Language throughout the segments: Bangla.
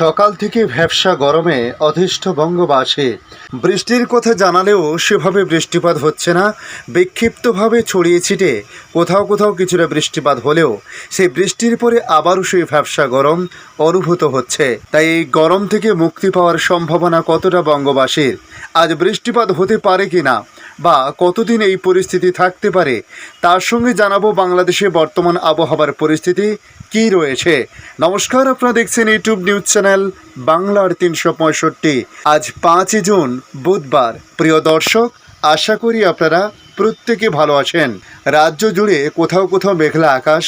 সকাল থেকে ভ্যাবসা গরমে অধিষ্ঠ বঙ্গবাসে। বৃষ্টির কথা জানালেও সেভাবে বৃষ্টিপাত হচ্ছে না। বিক্ষিপ্তভাবে ছড়িয়ে ছিটে কোথাও কোথাও কিছুটা বৃষ্টিপাত হলেও সেই বৃষ্টির পরে আবারও সেই ভ্যাবসা গরম অনুভূত হচ্ছে। তাই এই গরম থেকে মুক্তি পাওয়ার সম্ভাবনা কতটা বঙ্গবাসীর? আজ বৃষ্টিপাত হতে পারে কি না বা কতদিন এই পরিস্থিতি থাকতে পারে, তার সঙ্গে জানাব বাংলাদেশে বর্তমান আবহাওয়ার পরিস্থিতি, কি রয়েছে। নমস্কার, আপনারা দেখছেন ইউটিউব নিউজ চ্যানেল বাংলার তিনশো পঁয়ষট্টি। আজ পাঁচই জুন, বুধবার। প্রিয় দর্শক, আশা করি আপনারা প্রত্যেকে ভালো আছেন। রাজ্য জুড়ে কোথাও কোথাও মেঘলা আকাশ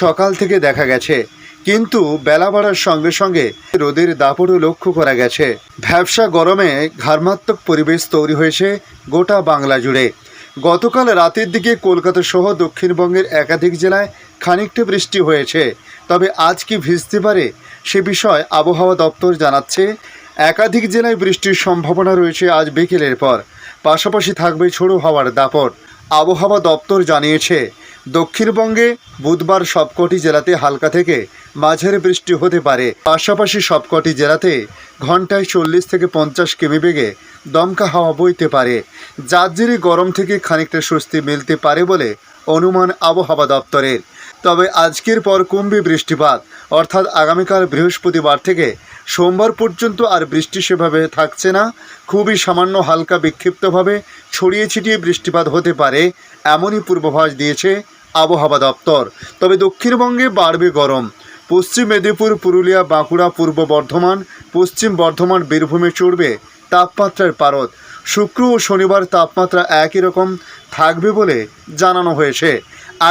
সকাল থেকে দেখা গেছে। কিন্তু বেলা বাড়ার সঙ্গে সঙ্গে রোদের দাপটও লক্ষ্য করা গেছে। ভ্যাবসা গরমে ঘার্মাত্মক পরিবেশ তৈরি হয়েছে গোটা বাংলা জুড়ে। গতকাল রাতের দিকে কলকাতা সহ দক্ষিণবঙ্গের একাধিক জেলায় খানিকটা বৃষ্টি হয়েছে। তবে আজ কি ভিজতে পারে সে বিষয়ে আবহাওয়া দপ্তর জানাচ্ছে, একাধিক জেলায় বৃষ্টির সম্ভাবনা রয়েছে আজ বিকেলের পর। পাশাপাশি থাকবে ছোড়ো হওয়ার দাপট। আবহাওয়া দপ্তর জানিয়েছে দক্ষিণবঙ্গে বুধবার সবকটি জেলাতে হালকা থেকে মাঝারি বৃষ্টি হতে পারে। পাশাপাশি সবকটি জেলাতে ঘন্টায় চল্লিশ থেকে পঞ্চাশ কিমি বেগে দমকা হাওয়া বইতে পারে। যার গরম থেকে খানিকটা স্বস্তি মিলতে পারে বলে অনুমান আবহাওয়া দপ্তরের। তবে আজকের পর কমবে বৃষ্টিপাত। অর্থাৎ আগামীকাল বৃহস্পতিবার থেকে সোমবার পর্যন্ত আর বৃষ্টি সেভাবে থাকছে না। খুবই সামান্য হালকা বিক্ষিপ্তভাবে ছড়িয়ে ছিটিয়ে বৃষ্টিপাত হতে পারে, এমনই পূর্বাভাস দিয়েছে আবহাওয়া দপ্তর। তবে দক্ষিণবঙ্গে বাড়বে গরম। পশ্চিম মেদিনীপুর, পুরুলিয়া, বাঁকুড়া, পূর্ব বর্ধমান, পশ্চিম বর্ধমান, বীরভূমে চড়বে তাপমাত্রার পারদ। শুক্র ও শনিবার তাপমাত্রা একই রকম থাকবে বলে জানানো হয়েছে।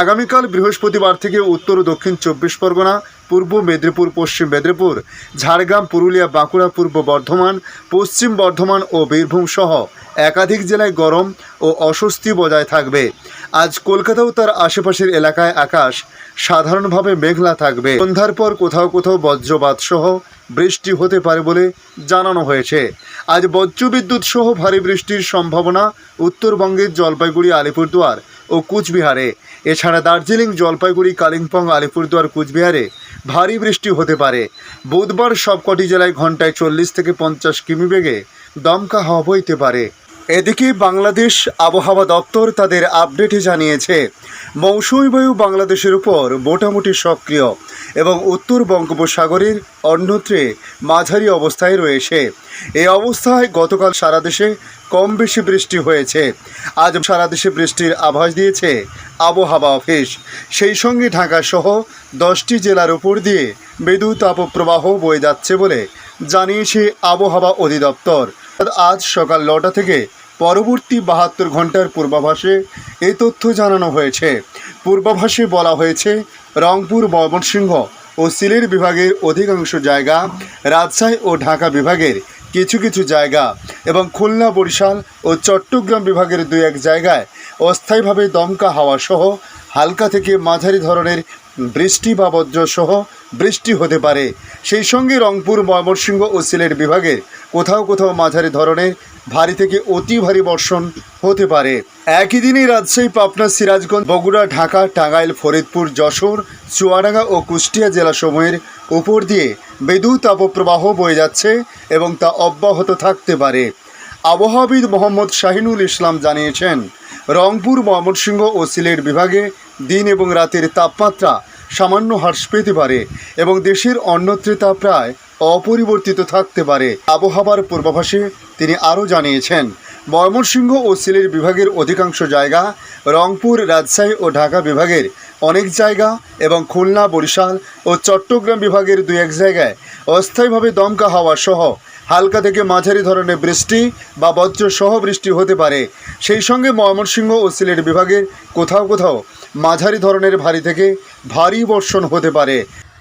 আগামীকাল বৃহস্পতিবার থেকে উত্তর ও দক্ষিণ চব্বিশ পরগনা, পূর্ব মেদিনীপুর, পশ্চিম মেদিনীপুর, ঝাড়গ্রাম, পুরুলিয়া, বাঁকুড়া, পূর্ব বর্ধমান, পশ্চিম বর্ধমান ও বীরভূম সহ একাধিক জেলায় গরম ও অস্বস্তি বজায় থাকবে। আজ কলকাতাও তার আশেপাশের এলাকায় আকাশ সাধারণভাবে মেঘলা থাকবে। সন্ধ্যার পর কোথাও কোথাও বজ্রপাত সহ বৃষ্টি হতে পারে বলে জানানো হয়েছে। আজ বজ্রবিদ্যুৎ সহ ভারী বৃষ্টির সম্ভাবনা উত্তরবঙ্গের জলপাইগুড়ি, আলিপুরদুয়ার ও কুচবিহারে। এছাড়া দার্জিলিং, জলপাইগুড়ি, কালিম্পং, আলিপুরদুয়ার, কুচবিহারে ভারী বৃষ্টি হতে পারে। বুধবার সবকটি জেলায় ঘন্টায় চল্লিশ থেকে পঞ্চাশ কিমি বেগে দমকা হওয়া বইতে পারে। এদিকে বাংলাদেশ আবহাওয়া দপ্তর তাদের আপডেটে জানিয়েছে, মৌসুমী বায়ু বাংলাদেশের উপর মোটামুটি সক্রিয় এবং উত্তর বঙ্গোপসাগরের অন্যত্রে মাঝারি অবস্থায় রয়েছে। এই অবস্থায় গতকাল সারা দেশে কম বেশি বৃষ্টি হয়েছে। আজ সারা দেশে বৃষ্টির আভাস দিয়েছে আবহাওয়া অফিস। সেই সঙ্গে ঢাকা সহ দশটি জেলার উপর দিয়ে মৃদু তাপপ্রবাহ বয়ে যাচ্ছে বলে জানিয়েছে আবহাওয়া অধিদপ্তর। আজ সকাল নটা থেকে পরবর্তী বাহাত্তর ঘণ্টার পূর্বাভাসে এই তথ্য জানানো হয়েছে। পূর্বাভাসে বলা হয়েছে, রংপুর, ময়মনসিংহ ও সিলেট বিভাগের অধিকাংশ জায়গা, রাজশাহী ও ঢাকা বিভাগের কিছু কিছু জায়গা এবং খুলনা, বরিশাল ও চট্টগ্রাম বিভাগের দুই এক জায়গায় অস্থায়ীভাবে দমকা হাওয়া সহ হালকা থেকে মাঝারি ধরনের বৃষ্টি বা বজ্র সহ বৃষ্টি হতে পারে। সেই সঙ্গে রংপুর, ময়মনসিংহ ও সিলেট বিভাগের কোথাও কোথাও মাঝারি ধরনের, ভারী থেকে অতি ভারী বর্ষণ হতে পারে। একই দিনই রাজশাহী, পাবনা, সিরাজগঞ্জ, বগুড়া, ঢাকা, টাঙ্গাইল, ফরিদপুর, যশোর, চুয়াডাঙ্গা ও কুষ্টিয়া জেলাসমূহের উপর দিয়ে বিদ্যুৎ তাপপ্রবাহ বয়ে যাচ্ছে এবং তা অব্যাহত থাকতে পারে। আবহাওয়াবিদ মোহাম্মদ শাহিনুল ইসলাম জানিয়েছেন, রংপুর, ময়মনসিংহ ও সিলেট বিভাগে দিন এবং রাতের তাপমাত্রা সামান্য হ্রাস পেতে পারে এবং দেশের অন্যত্রে তা প্রায় অপরিবর্তিত থাকতে পারে। আবহাওয়ার পূর্বাভাসে তিনি আরও জানিয়েছেন, ময়মনসিংহ ও সিলেট বিভাগের অধিকাংশ জায়গা রংপুর, রাজশাহী ও ঢাকা বিভাগের অনেক জায়গা এবং খুলনা, বরিশাল ও চট্টগ্রাম বিভাগের দু এক জায়গায় অস্থায়ীভাবে দমকা হাওয়া সহ হালকা থেকে মাঝারি ধরনের বৃষ্টি বা বজ্র সহ বৃষ্টি হতে পারে। সেই সঙ্গে ময়মনসিংহ ও সিলেট বিভাগের কোথাও কোথাও মাঝারি ধরনের ভারী থেকে ভারী বর্ষণ হতে পারে।